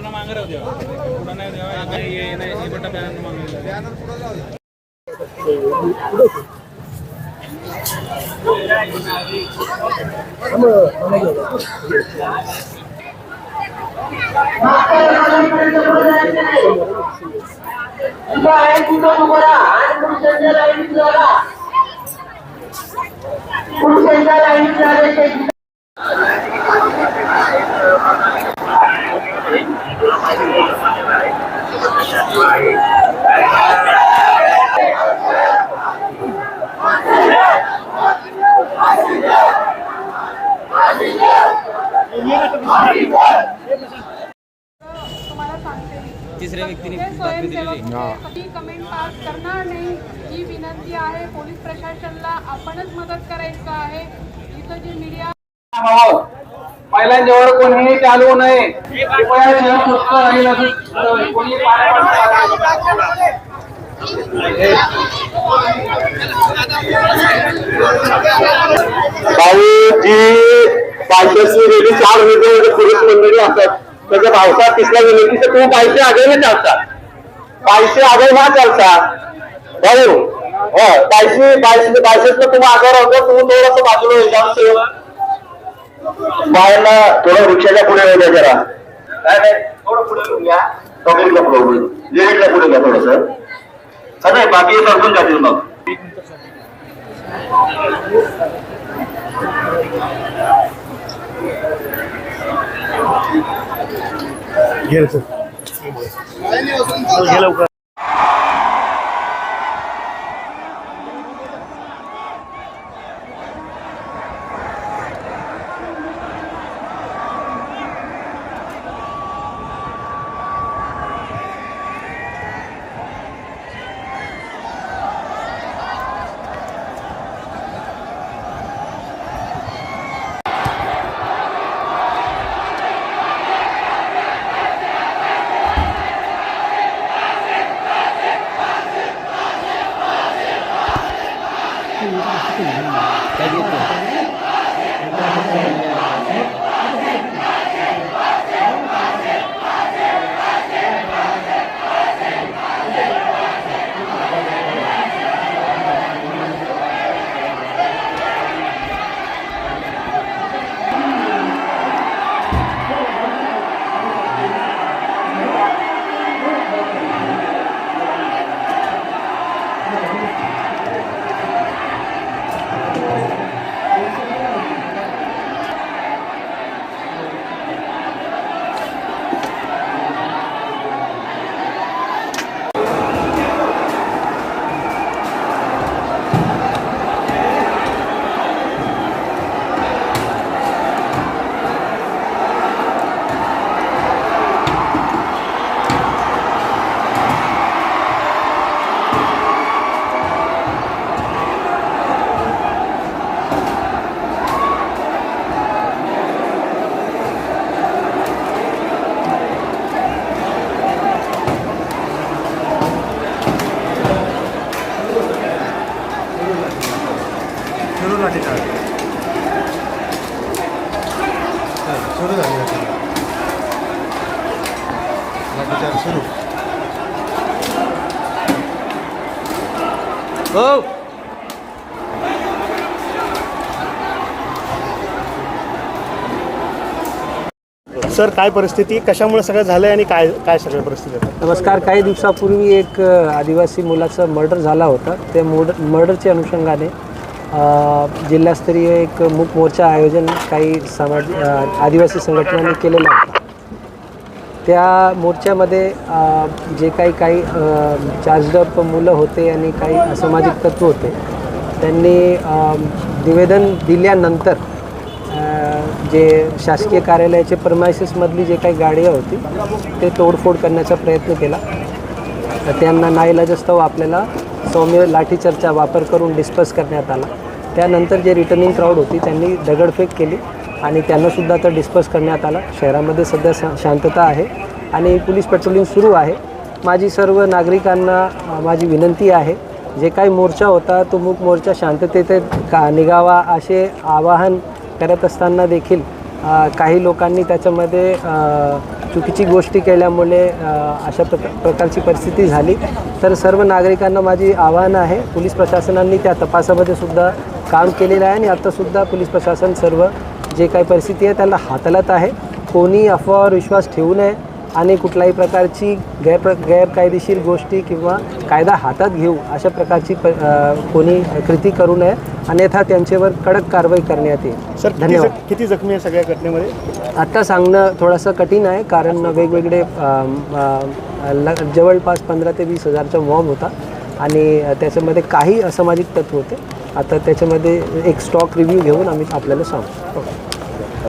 Banner मागे राहू द्या पुढं नाही द्यावा काही हे नाही हे बटा बॅनर मागे तुम्हाला सांगते मी. तिसऱ्या व्यक्तीने बातमी दिलेली कमेंट पास करणार नाही ही विनंती आहे. पोलीस प्रशासनाला आपणच मदत करायचं आहे. इथं जे मीडिया महिलांच्यावर कोणीही चालवू नये. सुस्त राहील कोणी भाऊ जी पाचशे रेडी चार वेगवेगळे पुरुष मंडळी असतात. त्याच्या भावसात तिसऱ्या विनंती तर तू पाचशे आगे चालतात पाचशे आगे ना चालतात भाऊ हो पाचशे पाचशे पाचशे तुम्ही आगे राहतो तुम्ही थोडंसं बाजूला जाऊन बायांना थोडं रिक्षाच्या पुढे येऊ जरा. नाही नाही थोडं पुढे येऊन घ्या. पब्लिकला पुढे लिमिटला पुढे घ्या थोडस. नाही बाकी सरकून जातील मग. घे सर घे लवकर. काय परिस्थिती? कशामुळे सगळं झालंय आणि काय काय सगळं परिस्थिती आहे नमस्कार. काही दिवसापूर्वी एक अ, आदिवासी मुलाचा मर्डर झाला होता. त्या मोड मर्डरच्या अनुषंगाने जिल्हास्तरीय एक मूक मोर्चा आयोजन काही समाज आदिवासी संघटनांनी केलेलं होतं त्या मोर्चामध्ये जे काही काही चार्जडअप मुलं होते आणि काही असामाजिक तत्व होते त्यांनी निवेदन दिल्यानंतर जे शासकीय कार्यालयाचे परमायसेसमधली जे काही गाड्या होती ते तोडफोड करण्याचा प्रयत्न केला. तर त्यांना नाईलाजस्तव आपल्याला सौम्य लाठीचार्जचा वापर करून डिस्पस करण्यात आला. त्यानंतर जे रिटर्निंग क्राऊड होती त्यांनी दगडफेक केली आणि त्यांनासुद्धा तर डिस्पस करण्यात आला. शहरामध्ये सध्या शांतता आहे आणि पोलीस पेट्रोलिंग सुरू आहे. माझी सर्व नागरिकांना माझी विनंती आहे जे काही मोर्चा होता तो मूक मोर्चा शांततेत का निघावा असे आवाहन करत असताना देखील काही लोकांनी त्याच्यामध्ये चुकीची गोष्टी केल्यामुळे अशा प्रका प्रकारची परिस्थिती झाली. तर सर्व नागरिकांना माझी आव्हान आहे. पोलीस प्रशासनाने त्या तपासामध्ये सुद्धा काम केलेलं आहे आणि आत्तासुद्धा पोलीस प्रशासन सर्व जे काही परिस्थिती आहे त्याला हाताळत आहे. कोणी अफवावर विश्वास ठेवू नये आणि कुठल्याही प्रकारची गैर गैरकायदेशीर गोष्टी किंवा कायदा हातात घेऊ अशा प्रकारची प कोणी कृती करू नये. अन्यथा त्यांच्यावर कडक कारवाई करण्यात येईल. सर धन्यवाद. किती जखमी आहे सगळ्या घटनेमध्ये? आत्ता सांगणं थोडंसं कठीण आहे कारण वेगवेगळे जवळपास पंधरा ते वीस हजारचा मॉब होता. आणि त्याच्यामध्ये काही असामाजिक तत्व होते. आता त्याच्यामध्ये एक स्टॉक रिव्ह्यू घेऊन आम्ही आपल्याला सांगू.